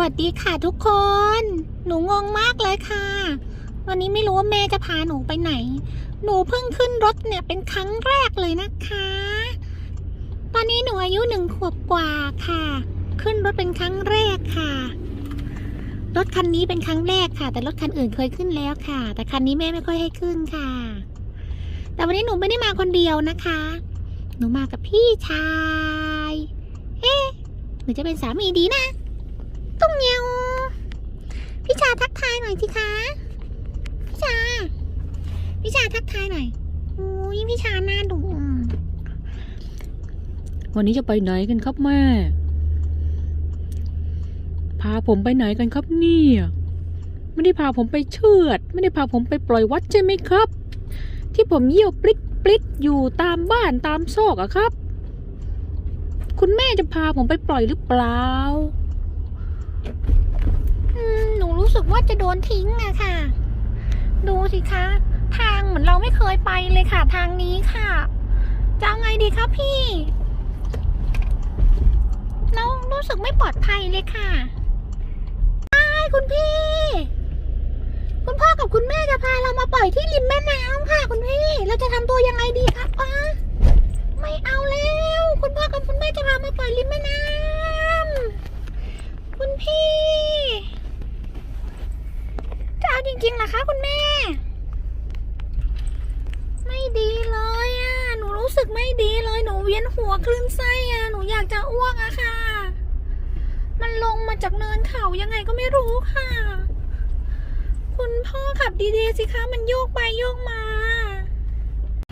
วัสดีค่ะทุกคน หนูงงมากเลยค่ะ วันนี้ไม่รู้ว่าแม่จะพาหนูไปไหน หนูเพิ่งขึ้นรถเนี่ยเป็นครั้งแรกเลยนะคะ ตอนนี้หนูอายุหนึ่งขวบกว่าค่ะ ขึ้นรถเป็นครั้งแรกค่ะ รถคันนี้เป็นครั้งแรกค่ะ แต่รถคันอื่นเคยขึ้นแล้วค่ะ แต่คันนี้แม่ไม่ค่อยให้ขึ้นค่ะ แต่วันนี้หนูไม่ได้มาคนเดียวนะคะ หนูมากับพี่ชาย เอ๊ะหรือจะเป็นสามีดีนะ เงียวพี่ชาทักทายหน่อยสิคะพี่ชาพี่ชาทักทายหน่อยโอ้ยพี่ชาหน้าดุวันนี้จะไปไหนกันครับแม่พาผมไปไหนกันครับเนี่ยไม่ได้พาผมไปเชือด ไม่ได้พาผมไปปล่อยวัดใช่ไหมครับ ที่ผมเยี่ยวปลิดปลิดอยู่ตามบ้านตามซอกอะครับ คุณแม่จะพาผมไปปล่อยหรือเปล่า หนูรู้สึกว่าจะโดนทิ้งอะค่ะ ดูสิคะ ทางเหมือนเราไม่เคยไปเลยค่ะ ทางนี้ค่ะ จะเอาไงดีคะพี่ เรารู้สึกไม่ปลอดภัยเลยค่ะใช่คุณพี่ คุณพ่อกับคุณแม่จะพาเรามาปล่อยที่ริมแม่น้ำค่ะ คุณพี่ เราจะทำตัวยังไงดีคะป้าไม่เอาแล้ว คุณพ่อกับคุณแม่จะพามาปล่อยริมแม่น้ำคุณพี่ จริงเหรอคะคุณแม่ ไม่ดีเลยอะ หนูรู้สึกไม่ดีเลย หนูเวียนหัวคลื่นไส้อะ หนูอยากจะอ้วกอะค่ะ มันลงมาจากเนินเขายังไงก็ไม่รู้ค่ะ คุณพ่อขับดีๆสิคะ มันโยกไปโยกมา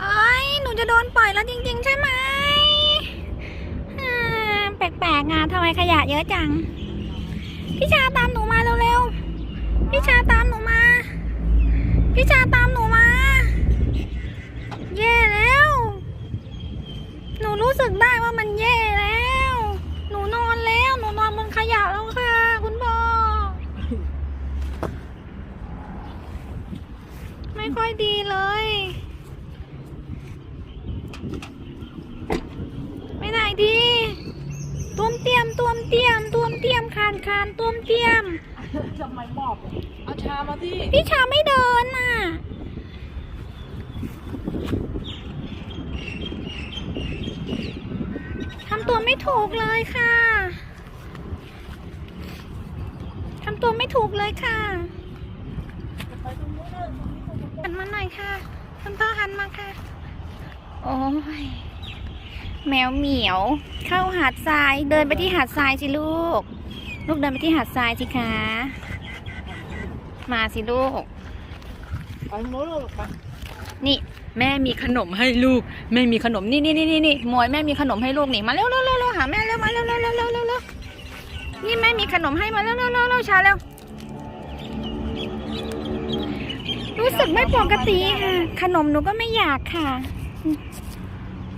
ไอ้ยหนูจะโดนปล่อยแล้วจริง ๆ ใช่ไหมแปลกๆงานทำไมขยะเยอะจัง พี่ชาตามหนูมาเร็วๆ พี่ชาตามหนูมา พี่ชาตามหนูมา แย่แล้ว หนูรู้สึกได้ว่ามันแย่แล้ว หนูนอนแล้ว หนูนอนบนขยะแล้วค่ะ คุณพ่อไม่ค่อยดีเลย ไม่ไหนดีต้วมเตรียมต้วมเตรียมต้วมเตรียมคานคานต้วมเตรียม ทำไมมอบเอาชามาที่พี่ชาไม่เดินน่ะ ทำตัวไม่ถูกเลยค่ะ ทำตัวไม่ถูกเลยค่ะ หันมาหน่อยค่ะคุณพ่อหันมาค่ะ โอ้ย แมวเหมียว เข้าหาดทราย เดินไปที่หาดทรายสิลูก ลูกเดินไปที่หาดทรายสิคะ มาสิลูก ไปโน้ตไปนี่แม่มีขนมให้ลูก แม่มีขนมนี่นี่นี่นี่นี่หมวยแม่มีขนมให้ลูกนี่มาเร็วเร็วเร็วเร็วหาแม่เร็วมาเร็วเร็วเร็วเร็วเร็วเร็วนี่แม่มีขนมให้มาเร็วเร็วเร็วเร็วชาเร็วรู้สึกไม่ปกติค่ะ ขนมหนูก็ไม่อยากค่ะ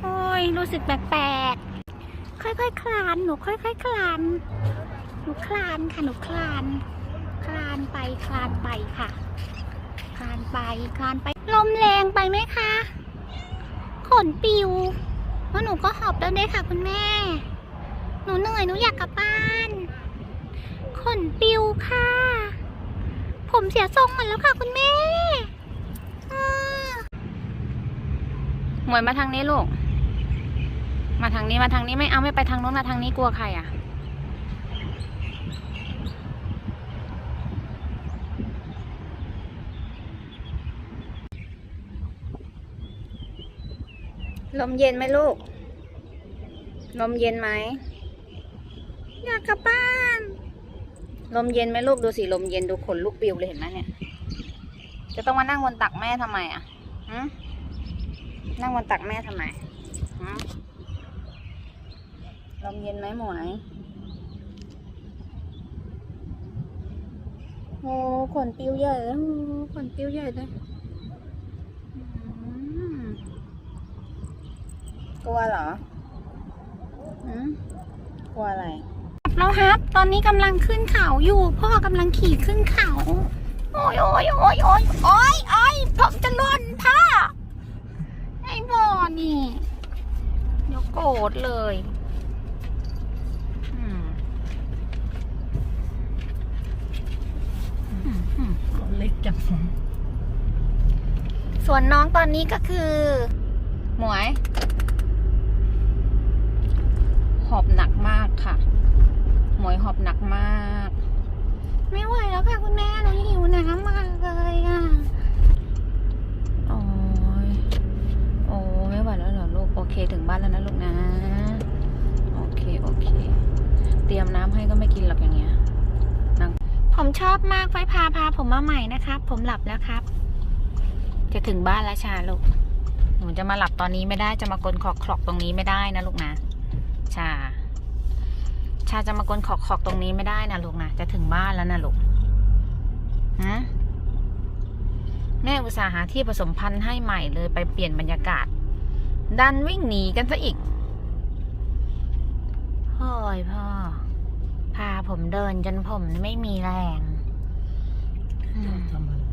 โอ้ยรู้สึกแปลกๆค่อยๆคลานหนูค่อยๆคลาน หนูคลานค่ะหนูคลาน คลานไปคลานไปค่ะ คลานไปคลานไปลมแรงไปไหมคะขนปิวแล้วหนูก็หอบแล้วด้วยค่ะคุณแม่ หนูเหนื่อยหนูอยากกลับบ้านขนปิวค่ะ ผมเสียทรงหมดแล้วค่ะคุณแม่หมวยมาทางนี้ลูก มาทางนี้มาทางนี้ไม่เอาไม่ไปทางโน้นมาทางนี้กลัวใครอะ ลมเย็นไหมลูก ลมเย็นไหม อยากกลับบ้าน ลมเย็นไหมลูกดูสิลมเย็นดูขนลูกปิวเลยเห็นไหมเนี่ย จะต้องมานั่งบนตักแม่ทำไมอะฮะนั่งบนตักแม่ทำไมลมเย็นไหมหมวยโอ้ขนปิวใหญ่เลยอ้ขนปิวใหญ่เลยอืม กลัวเหรออืมกลัวอะไรแล้วครับ ตอนนี้กำลังขึ้นเขาอยู่ พ่อกำลังขี่ขึ้นเขา โอ้ยโอ้ยโอ้ยโอ้ยโอ้ยโอ้ยผมจะล่นพ่อ ไอ้บอนี่ เดี๋ยวโกรธเลยอืมอืมเล็กจังส่วนน้องตอนนี้ก็คือ หมวย หอบหนักมากค่ะ หมวยหอบหนักมาก ไม่ไหวแล้วค่ะคุณแม่หนูหิวน้ำมากเลยอะโอ้ยโอ้ไม่ไหวแล้วเหรอลูก โอเคถึงบ้านแล้วนะลูกนะ โอเค โอเค เตรียมน้ำให้ก็ไม่กินหรอกอย่างเงี้ยผมชอบมากไฟพาพาผมมาใหม่นะครับ ผมหลับแล้วครับ จะถึงบ้านแล้วชาลูก หนูจะมาหลับตอนนี้ไม่ได้จะมากลนขอกขอกตรงนี้ไม่ได้นะลูกนะชา ชาจะมากลนขอกขอกตรงนี้ไม่ได้นะลูกนะจะถึงบ้านแล้วนะลูกฮะแม่อุตสาหาที่ผสมพันธุ์ให้ใหม่เลยไปเปลี่ยนบรรยากาศ ดันวิ่งหนีกันซะอีกพ่อ้ยพ่อ พาผมเดินจนผมไม่มีแรงทำอะไร